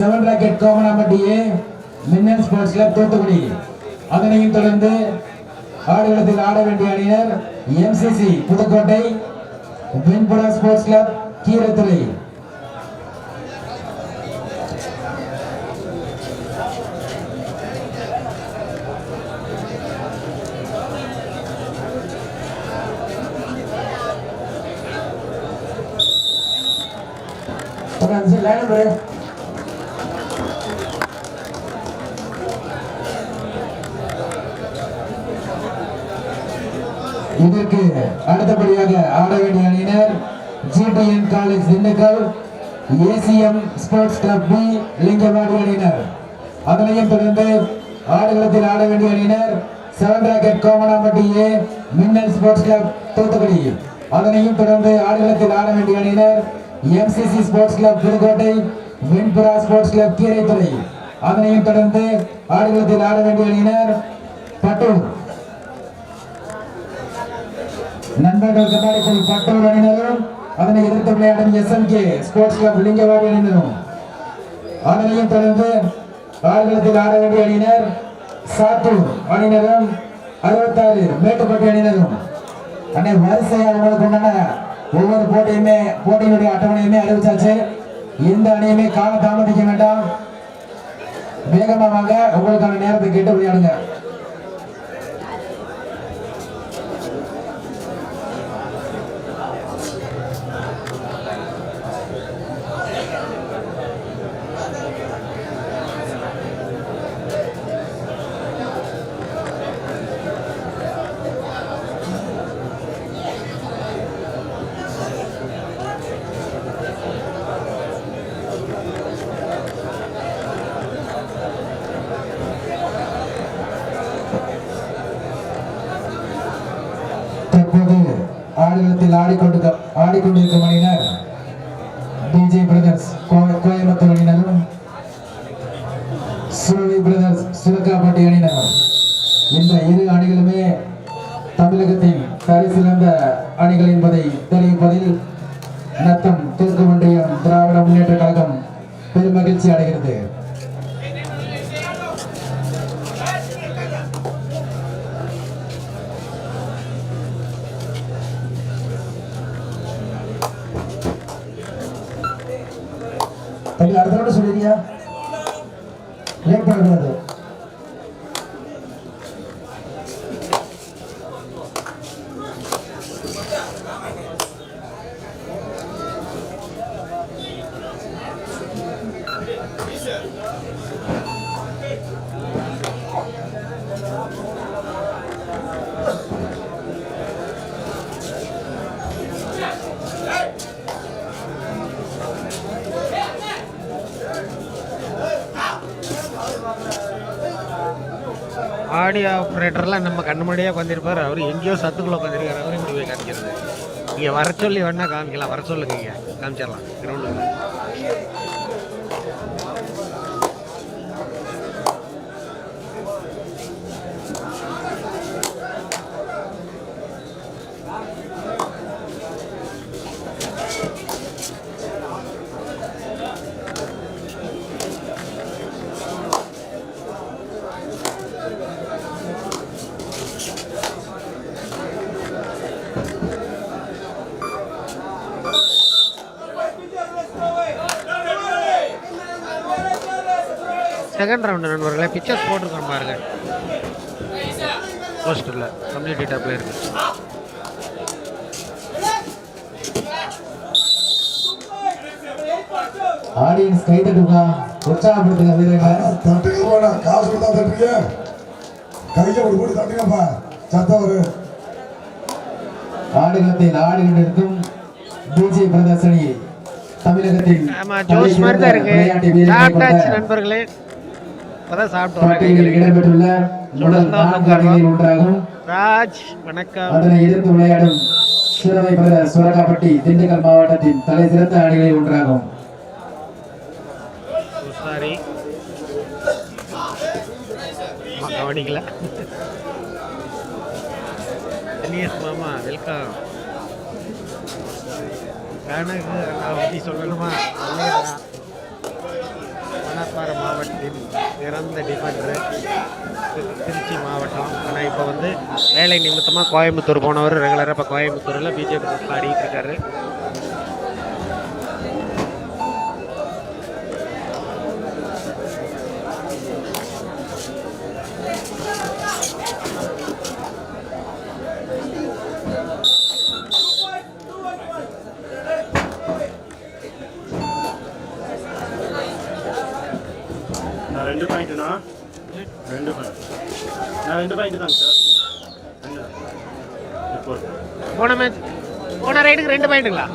Seven rocket கோமனாம்பட்டியே மின்னல் sports club Thoothukudi. அதனையும் தொடர்ந்து ஆடுகளத்தில் ஆட வேண்டிய அணியினர் MCC Pudukkottai Venpura sports club Keeraithurai. இதற்கு அடுத்தபடியாக ஆட வேண்டிய அணியினர் GTN college Dindigul ACM sports club P Lingavadi அணியினர். அதனையும் தொடர்ந்து ஆடுகளத்தில் ஆட வேண்டிய அணியினர் செவன் ராக்கெட் கோமனாம்பட்டி ஏ மின்னல் ஸ்போர்ட்ஸ் கிளப் தூத்துக்குடி. அதனையும் தொடர்ந்து ஆடுகளத்தில் ஆட வேண்டிய அணியினர் MCC sports club Pudukkottai Venpura sports club Keeraithurai. அதனையும் தொடர்ந்து ஆடுகளத்தில் ஆட வேண்டிய அணியினர் பட்டூர். நண்பர்கள் கண்ணாடி பட்டோர் பட்டூர் அணியினரும் அதனை எதிர்த்து விளையாடும் எஸ்எம்கே ஸ்போர்ட்ஸ் கிளப் லிங்கவாடி அணியினரும் அதனையும் தொடர்ந்து ஆடுகளத்தில் ஆறு அடி அணியினர் சாத்தூர் அணியினரும் அறுபத்தாறு மேட்டுப்பட்டி அணியினரும் அன்னை வரிசையாக உங்களுக்கு உண்டான ஒவ்வொரு போட்டியுமே போட்டியினுடைய அட்டவணையுமே அறிவிச்சாச்சு. எந்த அணியுமே கால தாமதிக்க வேண்டாம். வேகமாக வாங்க உங்களுக்கான நேரத்தை கேட்டு விளையாடுங்க. ஆடுகளத்தில் ஆடிக்கொண்டு ஆடிக்கொண்டிருக்கும் அணியினர் டிஜே பிரதர்ஸ் கோ- கோயம்புத்தூர் அணியினரும் சுரவி பிரதர்ஸ் சுரக்காப்பட்டி அணியினரும். இந்த இரு அணிகளுமே தமிழகத்தின் தரிசிறந்த அணிகள் என்பதை தெரிவிப்பதில் நத்தம் தெற்கு ஒன்றியம் திராவிட முன்னேற்ற கழகம் பெருமகிழ்ச்சி அடைகிறது. ஆடியோ ஆப்ரேட்டர்லாம் நம்ம கண்ணு முன்னாடியே உட்காந்துருப்பார் அவர் எங்கேயோ சத்துக்குள்ள உட்காந்துருக்காரு அவரும் இப்படி போய் காமிக்கிறது. இங்கே வர சொல்லி வேணால் காமிக்கலாம். வர சொல்லுங்க இங்கே. காமிச்சிடலாம். கிரவுண்டுக்கு செகண்ட் ரவுண்டு நண்பர்களே பிக்சர்ஸ் போட்டிருக்கோம் பாருங்க. போஸ்டரில் கம்யூனிட்டி டேப்பில் இருக்கு. ஆடியன்ஸ் கை தட்டுங்க. உற்சாகப்படுத்துங்க வீரர்களை. தட்டுங்கப்பா காசு கொடுத்தா தட்டுறீங்க. கையை ஒரு போட்டு தட்டுங்கப்பா. சத்தம் வரும் ஆடுகளத்தில் ஆடி கொண்டிருக்கும் பிஜே பிரதர்ஸ் அணி தமிழகத்தின் ஆமாம் ஜோஸ் மாதிரி தான் இருக்கு. விளையாட்டு வீரர்களை இப்போதான் சாப்பிட்டு பட்டியலில் வரேன் இடம்பெற்றுள்ள ஒன்றாகும். ராஜ் வணக்கம். அதனை எதிர்த்து விளையாடும் சிறுவை பிரதர் சுரக்காப்பட்டி திண்டுக்கல் மாவட்டத்தின் தலை சிறந்த அணிகளில் ஒன்றாகும். கவனிக்கல. மாமா வெல்கம் கணக்கு நான் பற்றி சொல்லணுமா? சிறந்த டிஃபெண்டரு திருச்சி மாவட்டம். ஆனால் இப்போ வந்து வேலை நிமித்தமாக கோயம்புத்தூர் போனவர் ரெகுலராக இப்போ கோயம்புத்தூரில் பிஜேபி ஆடிக்கிட்டு இருக்காரு. ரெண்டு பாயிண்ட் சார் போன மேட்ச் போன ரைடுக்கு ரெண்டு பாயிண்ட்டுங்களா?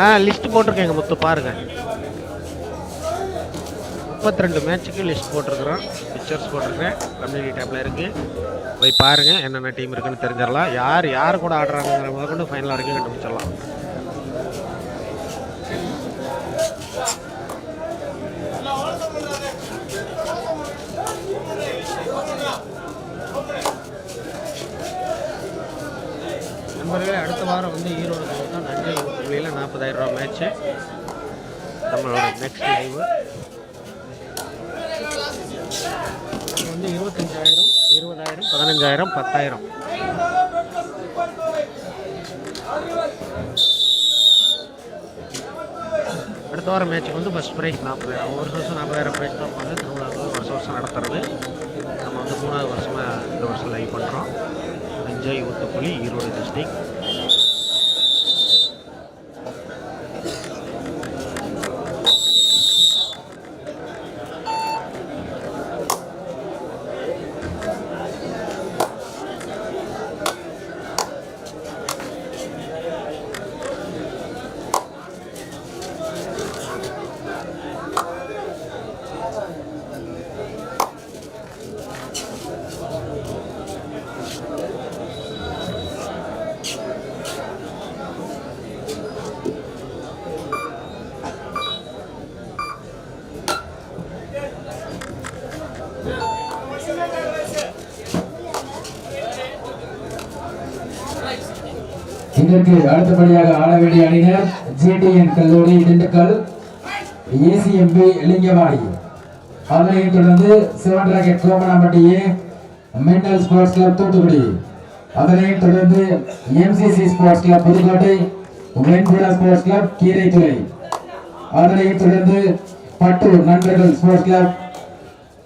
ஆ லிஸ்ட் போட்டிருக்கேங்க மொத்தம் பாருங்க. முப்பத்தி ரெண்டு மேட்ச்சுக்கு லிஸ்ட் போட்டிருக்கிறோம். பிக்சர்ஸ் போட்டிருக்கேன் கம்யூனிட்டி டேப்பில் இருக்குது போய் பாருங்கள் என்னென்ன டீம் இருக்குன்னு தெரிஞ்சிடலாம். யார் யார் கூட ஆடுறாங்கிற முதல் கொண்டு ஃபைனல் வரைக்கும் கண்டுபிடிச்சிடலாம். நண்பர்களே அடுத்த வாரம் வந்து ஈரோடு தான் நன்றி. புள்ளியில் நாற்பதாயிரம் ரூபா மேட்ச்சு நம்மளோட நெக்ஸ்ட் லைவ் வந்து இருபத்தஞ்சாயிரம் இருபதாயிரம் பதினஞ்சாயிரம் பத்தாயிரம். அடுத்த வாரம் மேட்ச்சுக்கு வந்து ஃபஸ்ட் ப்ரைஸ் நாற்பதாயிரம். ஒரு வருஷம் நாற்பதாயிரம் ப்ரைஸ் தான் வந்து திருவிழா வருஷம் வருஷம் நடத்துறது. நம்ம வந்து மூணாவது வருஷமாக இந்த வருஷம் லைவ் பண்ணுறோம் தஞ்சை ஊத்துக்குழி ஈரோடு டிஸ்ட்ரிக்ட் இதற்கு அடுத்தபடியாக ஆட வேண்டிய அணியினர் ஜிடிஎன் கல்லூரி திண்டுக்கல் ஏசிஎம்பி லிங்கவாடி. அதனைத் தொடர்ந்து Sivan rocket Komanampatti mental sports club Thoothukudi. அதனைத் தொடர்ந்து MCC sports club Pudukkottai Venpula sports club Keeraithurai. அதனைத் தொடர்ந்து பட்டு நண்பர்கள் ஸ்போர்ட்ஸ் கிளப்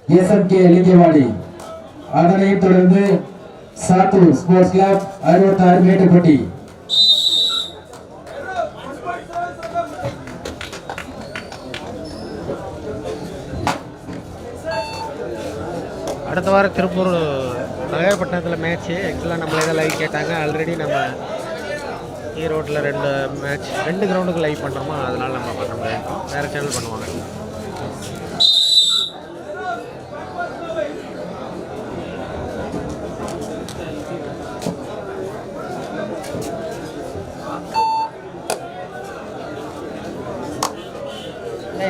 எஸ்எம்கே லிங்கவாடி. அதனைத் தொடர்ந்து சாத்தூர் ஸ்போர்ட்ஸ் கிளப் அறுபத்தாறு மேட்டுப்பட்டி. அடுத்த வாரம் திருப்பூர் நகர்பட்டினத்தில் மேட்ச்சு ஆக்சுவலாக நம்மள இதை லைவ் கேட்டாங்க. ஆல்ரெடி நம்ம e ஈரோட்டில் ரெண்டு மேட்ச் ரெண்டு கிரவுண்டுக்கு லைவ் பண்ணுறோமா அதனால நம்ம பண்ண முடியாது. வேறு சேனல் பண்ணுவாங்க.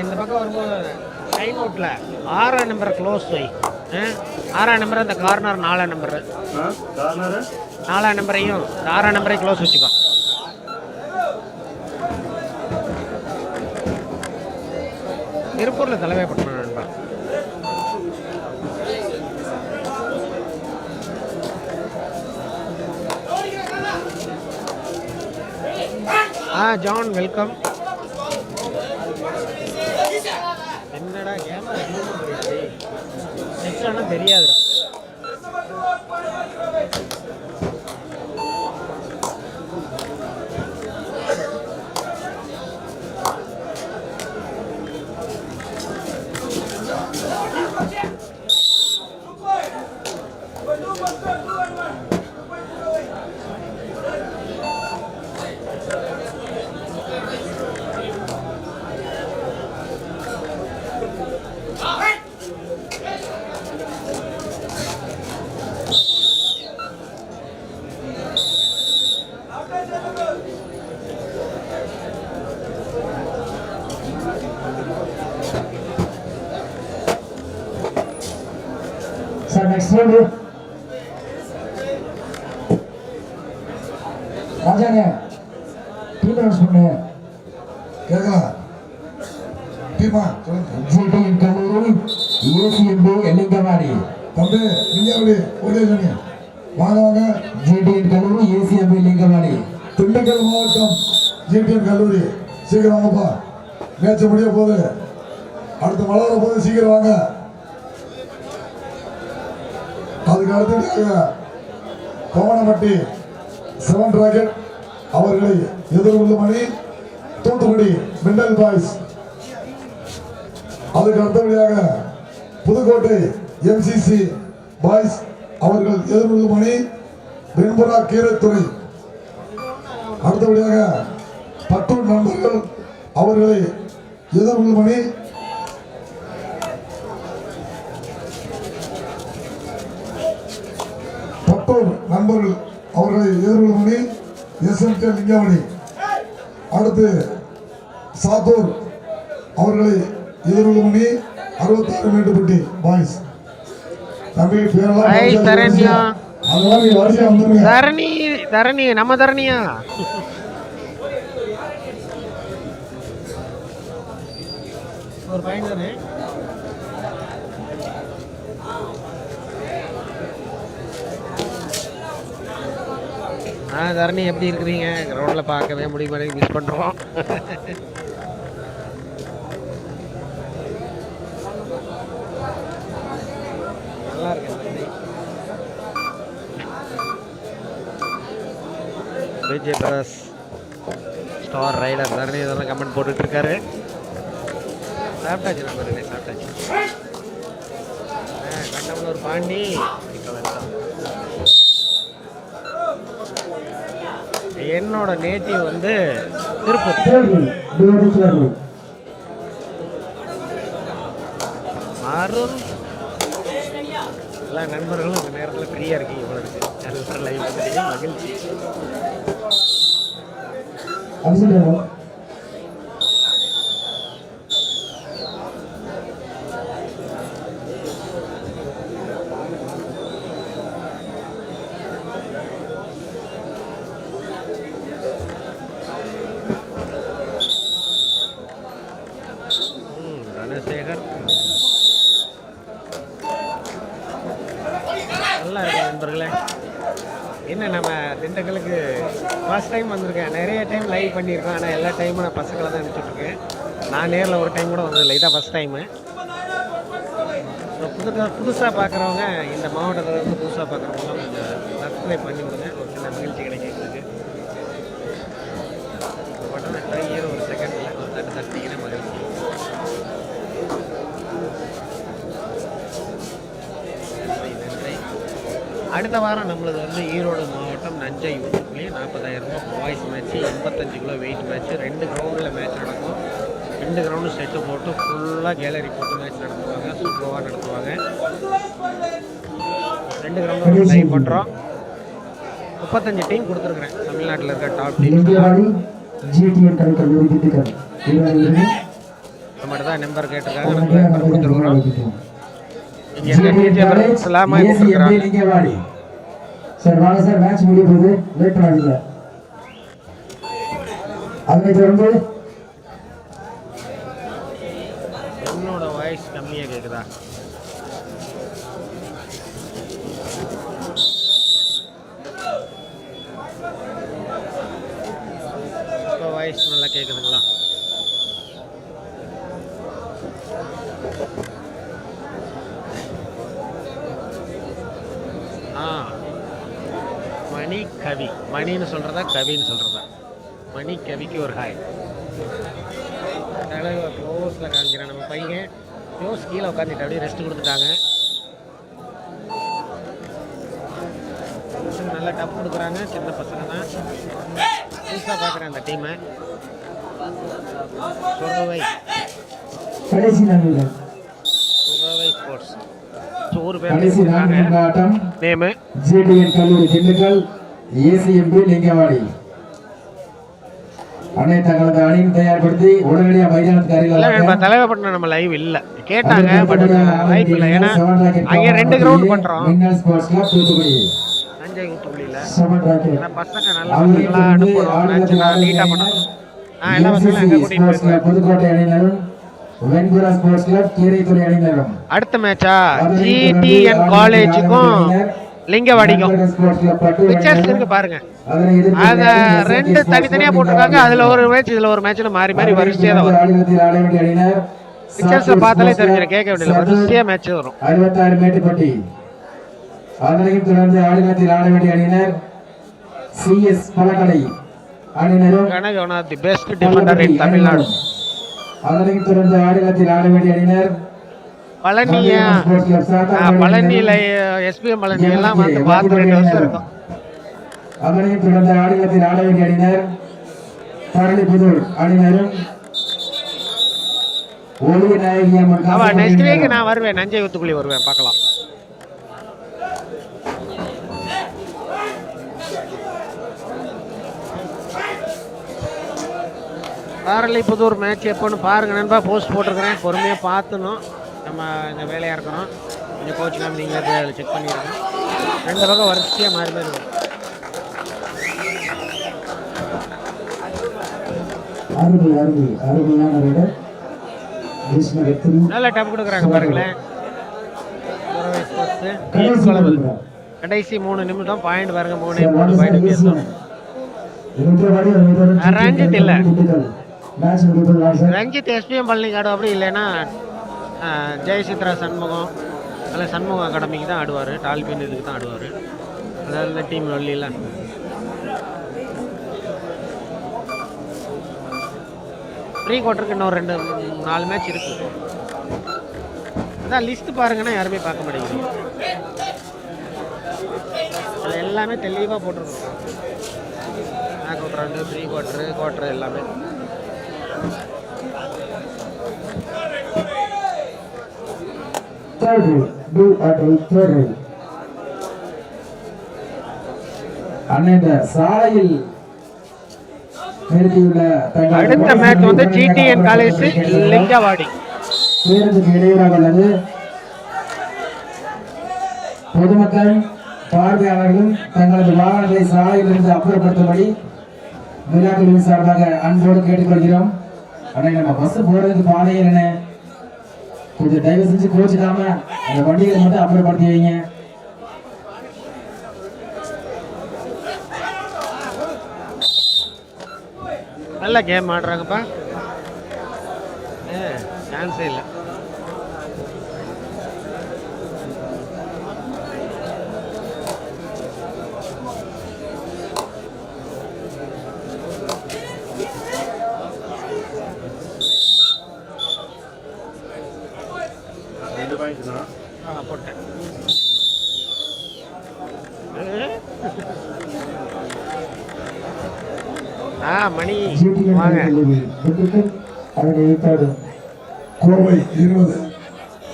இந்த பக்கம் வரும்போது டைம் அவுட்டில் ஆறாம் நம்பர் க்ளோஸ் வை. ஆறாம் நம்பர் அந்த கார்னர் நாலாம் நம்பர் நாலாம் நம்பரையும் ஆறாம் நம்பரையும் க்ளோஸ் வச்சுக்கோ. திருப்பூரில் தலைமை பட்டணும் நண்பா. ஆ ஜான் வெல்கம் என்னடா கேமரா நெக்ஸ்ட் ஆனால் ராஜாங்க டீம் அனௌன்ஸ் பண்ணு கேட்கலாம். டீமா சொல்லுங்க. கல்லூரி ஏசிஎம்பி லிங்கவாடி தம்பி நீங்க எப்படி ஒரே சொன்னீங்க வாங்க வாங்க. ஜிடிஎன் கல்லூரி ஏசிஎம்பி லிங்கவாடி திண்டுக்கல் மாவட்டம் ஜிடிஎன் கல்லூரி. சீக்கிரம் வாங்கப்பா மேட்ச் முடிய போகுது. அடுத்து மழை வர போது சீக்கிரம் வாங்க. அதுக்கு அடுத்ததாக கோவணப்பட்டி செவன் ராக்கெட் அவர்களை எதிர்கொள்ளும் அணி தூத்துக்குடி மின்னல் பாய்ஸ். அதுக்கு அடுத்தபடியாக புதுக்கோட்டை எம்சிசி பாய்ஸ் அவர்கள் எதிர்கொள்ளும் அணி வெண்புறா கீரைத்துறை. அடுத்தபடியாக பட்டூர் நண்பர்கள் அவர்களை எதிர்கொள்ளும் அணி பட்டூர் நண்பர்கள் அவர்களை எதிர்கொள்ளும் அணி எஸ்எம்கே லிங்காவணி அடுத்து சாத்தூர் அவர்களை எதிர்கொள்ளும் அணி அறுபத்தாறு மேட்டுப்பட்டி பாய்ஸ் தம்பி பேரெல்லாம். அதெல்லாம் நீ வரிசையா வந்துருங்க. தரணி தரணி நம்ம தரணியா? ஒரு பையன் ஆ தரணி எப்படி இருக்கிறீங்க? கிரௌண்டில் பார்க்கவே முடிய மாட்டேங்குது. மிஸ் பண்ணுறோம் நல்லா இருக்கு Vijay press star rider Dharani இதெல்லாம் கமெண்ட் போட்டுட்டு இருக்காரு சாப்பிட்டாச்சு நம்ம சாப்பிட்டாச்சு. ஆ, கண்டமனூர் பாண்டி. இப்போ வந்துட்டோம் என்னோட நேட்டிவ் வந்து திருப்பூர். தேர்வு அருண் எல்லா நண்பர்களும் இந்த நேரத்தில் ஃப்ரீயாக இருக்கீங்க உங்களுக்கு இருக்கு. எல்லாரும் லைவ் மகிழ்ச்சி அபிஷேகம் ம், தனசேகர் நல்லா இருக்கு நண்பர்களே என்ன நம்ம திண்டுக்கலுக்கு ஃபர்ஸ்ட் டைம் வந்திருக்கேன். நிறைய டைம் லைவ் பண்ணியிருக்கேன். ஆனால் எல்லா டைமும் நான் பசங்களை தான் அனுப்பிச்சுட்ருக்கேன் நான் நேரில் ஒரு டைம் கூட வந்ததில்லை. இதான் ஃபஸ்ட் டைமு ஸோ புதுசாக புதுசாக பார்க்குறவங்க இந்த மாவட்டத்தில் இருந்து புதுசாக பார்க்குறவங்க கொஞ்சம் சப்ஸ்கிரைப் பண்ணி விடுங்க ஒரு சின்ன மகிழ்ச்சி கிடைக்கும் உடனே பட்டனை ஒரு செகண்டில் ஒரு தட்டு தட்டிங்கன்னா மகிழ்ச்சி அடுத்த வாரம் நம்மளது வந்து ஈரோடு மாவட்டம் நஞ்சை ஊத்துக்குள்ளேயே நாற்பதாயிரம் ரூபாய் பாய்ஸ் மேட்ச்சு எண்பத்தஞ்சு கிலோ வெயிட் மேட்ச்சு ரெண்டு கிரவுண்டில் மேட்ச் நடக்கும். ரெண்டு கிரவுண்டு செட்டு போட்டு ஃபுல்லாக கேலரி போட்டு மேட்ச் நடத்துவாங்க. சூப்பராக நடத்துவாங்க. ரெண்டு கிரவுண்டும் லைவ் பண்ணுறோம் முப்பத்தஞ்சு டீம் கொடுத்துருக்குறேன். தமிழ்நாட்டில் இருக்க டாப் டீம் நம்மகிட்ட தான் நம்பர் கேட்டிருக்காங்க. நம்ம நம்பர் கொடுத்துருக்குறோம். இங்கே இருக்க எல்லாமே கொடுத்துருக்குறாங்க சார் வாங்க சார் மேட்ச் முடிய போகுது. லேட் பண்ணாதீங்க. அதனை தொடர்ந்து உன்னோட வாய்ஸ் கம்மியாக கேட்குதா இப்போ வாய்ஸ் நல்லா கேட்குதுங்களா ஆ மணி கவி. மணின்னு சொல்கிறதா கவின்னு சொல்கிறதா மணி கவிக்கு ஒரு ஹாய் தலைவர் க்ளோஸில் காமிக்கிறேன் நம்ம பையன். க்ளோஸ் கீழே உட்காந்துட்டு அப்படியே ரெஸ்ட் கொடுத்துட்டாங்க. நல்லா டப் கொடுக்குறாங்க. சின்ன பசங்க தான் புதுசாக பார்க்குறேன் அந்த டீமை ஸ்போர்ட்ஸ் ஒரு பேர் நேமு. ஜிடிஎன் கல்லூரி திண்டுக்கல். ஏசிஎம்பி லிங்கவாடி. அன்னை தங்களது அணியின் தயார்படுத்தி உடனடியாக மைதானத்துக்கு அருகில் தலைவப்பட்டினம் நம்ம லைவ் இல்லை. கேட்டாங்க பட் இல்லை. ஏன்னா அங்கே ரெண்டு கிரவுண்ட் மின்னல் தூத்துக்குடி. தஞ்சை பசங்க நல்லா நீட்டாக பண்ணணும் புதுக்கோட்டை அணியினரும் வெண்புரா ஸ்போர்ட்ஸ் கிளப் கீரைத்துறை அணியினரும். அடுத்த மேட்சா ஜிடிஎன் காலேஜுக்கும் அணியினர் லிங்கவாடிக்கும் Venpura sports club Pattu pictures அணியினரும் இருக்கு பாருங்க. அத ரெண்டு தனித்தனியா போட்டிருக்காங்க. அதுல ஒரு மேட்ச் இதுல ஒரு மேட்ச்னு மாறி மாறி வரிசையா தான் வரும். ஆடுகளத்தில் ஆட வேண்டிய அணியினர் பிக்சர்ஸ் சாத்தூர் பார்த்தாலே தெரிஞ்சிடும். கேட்க வேண்டியது வரிசையா மேட்ச் வரும். அறுபத்தாறு மேட்டுப்பட்டி அதனையும் தொடர்ந்து ஆடுகளத்தில் ஆட வேண்டிய அணியினர் சிஎஸ் பழக்கடை அணியினரும் Kanaka one of the best defender in Tamil Nadu அதனையும் தொடர்ந்து ஆடுகளத்தில் ஆட வேண்டிய அணியினர் பழனியா? பழனியில எஸ்பிஎம் பழனி எல்லாம் வந்து பார்த்து ரெண்டு வருஷம் இருக்கும். அதனையும் தொடர்ந்து ஆடுகளத்தில் ஆட வேண்டிய அணியினர் பரளிபுதூர் அணியினரும். ஒளிய நாயகி அம்மன் நெக்ஸ்ட் வீக். நான் வருவேன் நஞ்சை ஊத்துக்குழி வருவேன் பார்க்கலாம். பாரலிபுதூர் மேட்ச் எப்போன்னு பாருங்க நண்பா போஸ்ட் போட்டிருக்கிறேன் பொறுமையாக பார்த்துணும். நம்ம இந்த வேலையாக இருக்கணும் கொஞ்சம் கோச் நாம் நீங்கள் செக் பண்ணிடுங்க. ரெண்டு பக்கம் வரிசையாக மாறி மாறி வரும். நல்ல டப் கொடுக்குறாங்க பாருங்களேன். கடைசி மூணு நிமிஷம் பாயிண்ட் பாருங்க மூணு மூணு பாயிண்ட் ரஞ்சித் ரஞ்சித் இல்ல. ரஞ்சித் எஸ்பிஎம் பழனி அப்படி இல்லைன்னா ஜெயசித்ரா சண்முகம் அதில் சண்முகம் அகாடமிக்கு தான் ஆடுவார். டால்பின் இதுக்கு தான் ஆடுவார். அதாவது டீம் வள்ளியில் ப்ரீ குவார்ட்டருக்கு இன்னும் ரெண்டு நாலு மேட்ச் இருக்கு. அதான் லிஸ்ட் பாருங்கன்னா யாருமே பார்க்க மாட்டேங்குது. அது எல்லாமே தெளிவாக போட்டிருக்கோம். பேக் அவுட் ரவுண்டு ப்ரீ குவார்ட்டரு குவார்ட்டரு எல்லாமே. தேர்ட் டூ அட் தேர்ட் அண்ணன் இந்த சாலையில் அடுத்த மேட்ச் வந்து ஜிடிஎன் காலேஜ் லிங்கவாடி பேருந்துக்கு இடையூறாக உள்ளது. பொதுமக்கள் பார்வையாளர்களும் தங்களது வாகனங்களை சாலையிலிருந்து அப்புறப்படுத்தும்படி விழாக்குழுவின் சார்பாக அன்போடு கேட்டுக்கொள்கிறோம். அண்ணா நம்ம பஸ் போறதுக்கு பாதை என்ன கொஞ்சம் தயவு செஞ்சு கோச்சிக்காம அந்த வண்டிகளை மட்டும் அப்புறப்படுத்தி வைங்க நல்ல கேம் ஆடுறாங்கப்பா. ஏ சான்ஸே இல்லை. ரெண்டு பாயிண்ட் தான் ஆ போட்டேன். ஆ மணி. வாங்க. ஏற்பாடு கோவை இருபது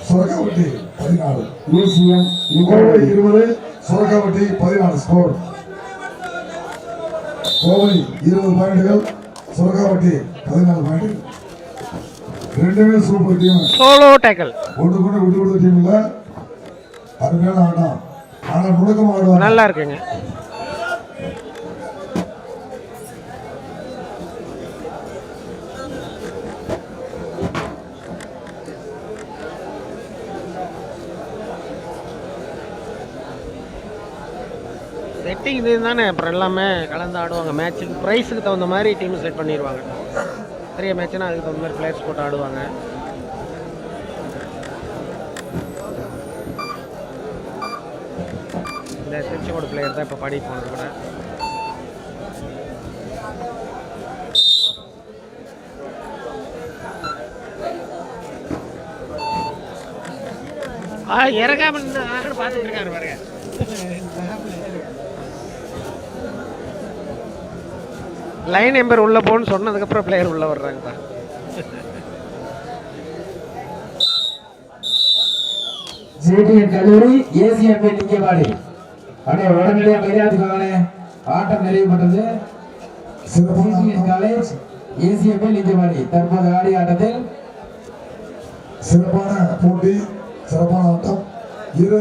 சொரக்காவட்டி பதினாலு ஏசியம் கோவை இருபது சொரக்காவட்டி பதினாலு ஸ்கோர் கோவை இருபது பாயிண்டுகள் சொரக்காவட்டி பதினாலு பாயிண்டுகள். ரெண்டுமே சூப்பர் டீம் சோலோ டேக்கல் ஒன்று கொண்டு விட்டு கொடுத்த டீம் இல்ல. அருமையான ஆட்டம். ஆனா முடக்கம் ஆடுவாங்க நல்லா இருக்குங்க. செட்டிங் இது தானே அப்புறம் எல்லாமே கலந்து ஆடுவாங்க. மேட்ச்சுக்கு ப்ரைஸுக்கு தகுந்த மாதிரி டீம் செட் பண்ணிடுவாங்க பெரிய மேட்ச்னா அதுக்கு தகுந்த மாதிரி பிளேயர்ஸ் போட்டு ஆடுவாங்க. இந்த திருச்செங்கோடு பிளேயர் தான் இப்போ பாடி போனது கூட. ஆ பார்த்துட்டு இருக்காரு பாருங்க. லைன் நம்பர் உள்ள போன்னு சொன்னதுக்கப்புறம் பிளேயர் உள்ள வர்றாங்கப்பா ஜேடிஎன் கல்லூரி ஏசிஎம்பி நிக்கவாடி அடே உடனடியாக மரியாதைக்கான ஆட்டம் நிறைவு பெற்றது காலேஜ் ஏசிஎம்பி நிக்கவாடி தற்போது ஆடிய ஆட்டத்தில் சிறப்பான போட்டி சிறப்பான ஆட்டம். இரு